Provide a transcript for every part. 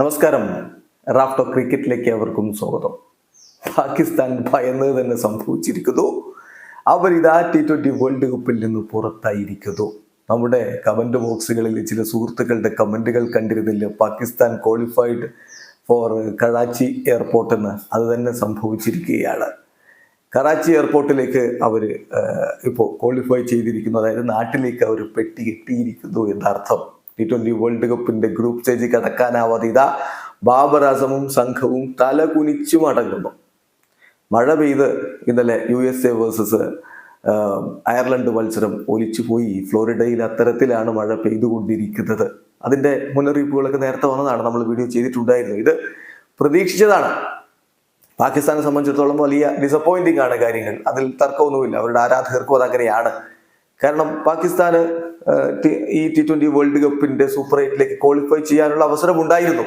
നമസ്കാരം. റാഫ്റ്റോ ക്രിക്കറ്റിലേക്ക് അവർക്കും സ്വാഗതം. പാകിസ്ഥാൻ ഭയന്ന് തന്നെ സംഭവിച്ചിരിക്കുന്നു. അവർ ഇതാ ടി ട്വന്റി വേൾഡ് കപ്പിൽ നിന്ന് പുറത്തായിരിക്കുന്നു. നമ്മുടെ കമന്റ് ബോക്സുകളിൽ ചില സുഹൃത്തുക്കളുടെ കമന്റുകൾ കണ്ടിരുന്നില്ല. Pakistan qualified for Karachi airport എന്ന്. അത് തന്നെ സംഭവിച്ചിരിക്കുകയാണ്. കറാച്ചി എയർപോർട്ടിലേക്ക് അവർ ഇപ്പോൾ ക്വാളിഫൈ ചെയ്തിരിക്കുന്നു. അതായത് നാട്ടിലേക്ക് അവർ പെട്ടി എത്തിയിരിക്കുന്നു എന്നർത്ഥം. ടി ട്വന്റി വേൾഡ് കപ്പിന്റെ ഗ്രൂപ്പ് സ്റ്റേജ് കടക്കാനാവാതെ ഇതാ ബാബർ അസമും സംഘവും തല കുനിച്ചു മടങ്ങുന്നു. മഴ പെയ്ത് ഇന്നലെ U S A versus Ireland മത്സരം ഒലിച്ചുപോയി ഫ്ലോറിഡയിൽ അത്തരത്തിലാണ് മഴ പെയ്തുകൊണ്ടിരിക്കുന്നത്. അതിന്റെ മുന്നറിയിപ്പുകളൊക്കെ നേരത്തെ വന്നതാണ്. നമ്മൾ വീഡിയോ ചെയ്തിട്ടുണ്ടായിരുന്നു. ഇത് പ്രതീക്ഷിച്ചതാണ്. പാകിസ്ഥാനെ സംബന്ധിച്ചിടത്തോളം വലിയ ഡിസപ്പോയിന്റിംഗ് ആണ് കാര്യങ്ങൾ. അതിൽ തർക്കമൊന്നുമില്ല. അവരുടെ ആരാധകർക്കും അത് അങ്ങനെയാണ് കാരണം പാകിസ്ഥാന് ഈ ടി ട്വന്റി വേൾഡ് കപ്പിന്റെ സൂപ്പർ എയ്റ്റിലേക്ക് ക്വാളിഫൈ ചെയ്യാനുള്ള അവസരം ഉണ്ടായിരുന്നു.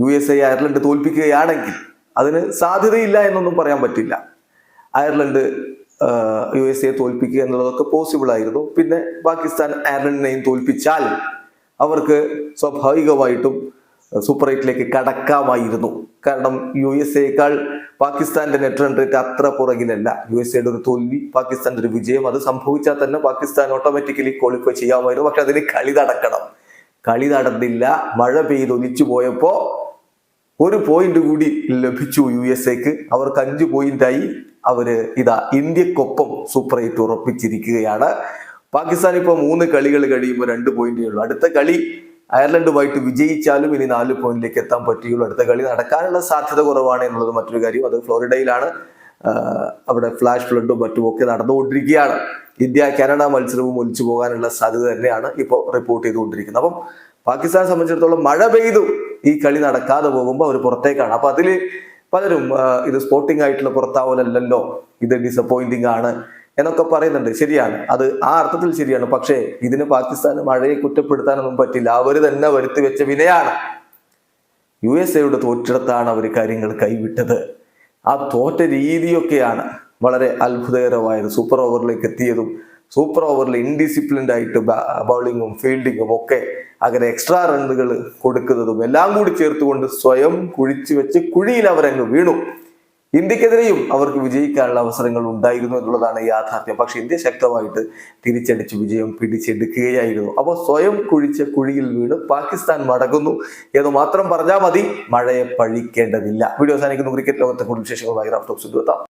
യു എസ് എ അയർലൻഡ് തോൽപ്പിക്കുകയാണെങ്കിൽ അതിന് സാധ്യതയില്ല എന്നൊന്നും പറയാൻ പറ്റില്ല. അയർലൻഡ് യു എസ് എ തോൽപ്പിക്കുക എന്നുള്ളതൊക്കെ പോസിബിൾ ആയിരുന്നു. പിന്നെ പാകിസ്ഥാൻ അയർലൻഡിനെയും തോൽപ്പിച്ചാൽ അവർക്ക് സ്വാഭാവികമായിട്ടും സൂപ്പർ എയ്റ്റിലേക്ക് കടക്കാമായിരുന്നു. കാരണം യു എസ് എക്കാൾ പാകിസ്ഥാന്റെ നെറ്റ് റൺ റേറ്റ് അത്ര പുറകിലല്ല. യു എസ് എയുടെ ഒരു തോൽവി പാകിസ്ഥാന്റെ ഒരു വിജയം അത് സംഭവിച്ചാൽ തന്നെ പാകിസ്ഥാൻ ഓട്ടോമാറ്റിക്കലി ക്വാളിഫൈ ചെയ്യാമായിരുന്നു. പക്ഷെ അതിന് കളി നടക്കണം. കളി നടന്നില്ല. മഴ പെയ്ത് ഒലിച്ചു പോയപ്പോ ഒരു പോയിന്റ് കൂടി ലഭിച്ചു യു എസ് എക്ക്. അവർക്ക് അഞ്ച് പോയിന്റായി അവർ ഇതാ ഇന്ത്യക്കൊപ്പം സൂപ്പർ എയ്റ്റ് ഉറപ്പിച്ചിരിക്കുകയാണ്. പാകിസ്ഥാൻ ഇപ്പോൾ മൂന്ന് കളികൾ കഴിയുമ്പോൾ രണ്ട് പോയിന്റേ ഉള്ളൂ അടുത്ത കളി അയർലൻഡുമായിട്ട് വിജയിച്ചാലും ഇനി നാല് പോയിന്റിലേക്ക് എത്താൻ പറ്റുകയുള്ളൂ അടുത്ത കളി നടക്കാനുള്ള സാധ്യത കുറവാണ് എന്നുള്ളത് മറ്റൊരു കാര്യം. അത് ഫ്ലോറിഡയിലാണ്. അവിടെ ഫ്ലാഷ് ഫ്ലഡും മറ്റും ഒക്കെ നടന്നുകൊണ്ടിരിക്കുകയാണ്. ഇന്ത്യ കാനഡ മത്സരവും ഒലിച്ചു പോകാനുള്ള സാധ്യത തന്നെയാണ് ഇപ്പോൾ റിപ്പോർട്ട് ചെയ്തുകൊണ്ടിരിക്കുന്നത്. അപ്പം പാകിസ്ഥാനെ സംബന്ധിച്ചിടത്തോളം മഴ പെയ്തു. ഈ കളി നടക്കാതെ പോകുമ്പോൾ അവർ പുറത്തേക്കാണ്. അപ്പൊ അതിൽ പലരും ഇത് സ്പോർട്ടിംഗ് ആയിട്ടുള്ള പുറത്താവലല്ലോ ഇത് ഡിസപ്പോയിന്റിംഗ് ആണ്. എന്നൊക്കെ പറയുന്നുണ്ട്. ശരിയാണ്. അത് ആ അർത്ഥത്തിൽ ശരിയാണ്. പക്ഷേ ഇതിന് പാകിസ്ഥാന് മഴയെ കുറ്റപ്പെടുത്താനൊന്നും പറ്റില്ല. അവർ തന്നെ വരുത്തി വെച്ച വിനയാണ് യു എസ് എയുടെ തോറ്റിടത്താണ് അവർ കാര്യങ്ങൾ കൈവിട്ടത്. ആ തോറ്റ രീതിയൊക്കെയാണ് വളരെ അത്ഭുതകരമായത്. സൂപ്പർ ഓവറിലേക്ക് എത്തിയതും സൂപ്പർ ഓവറിൽ ഇൻഡിസിപ്ലിൻഡ് ആയിട്ട് ബൗളിങ്ങും ഫീൽഡിങ്ങും ഒക്കെ അങ്ങനെ എക്സ്ട്രാ റണ്ണുകൾ കൊടുക്കുന്നതും എല്ലാം കൂടി ചേർത്തുകൊണ്ട് സ്വയം കുഴിച്ചു വെച്ച് കുഴിയിൽ അവരങ്ങ് വീണു. ഇന്ത്യക്കെതിരെയും അവർക്ക് വിജയിക്കാനുള്ള അവസരങ്ങൾ ഉണ്ടായിരുന്നു എന്നുള്ളതാണ് യാഥാർത്ഥ്യം. പക്ഷെ ഇന്ത്യ ശക്തമായിട്ട് തിരിച്ചടിച്ച് വിജയം പിടിച്ചെടുക്കുകയായിരുന്നു. അപ്പോൾ സ്വയം കുഴിച്ച കുഴിയിൽ വീണ് പാകിസ്ഥാൻ മടങ്ങുന്നു എന്ന് മാത്രം പറഞ്ഞാൽ മതി. മഴയെ പഴിക്കേണ്ടതില്ല. വീഡിയോ അവസാനിക്കുന്നു. ക്രിക്കറ്റ് ലോകത്തെ കൂടുതൽ വിശേഷങ്ങളുമായി റാഫ്റ്റോക്സ് എത്താം.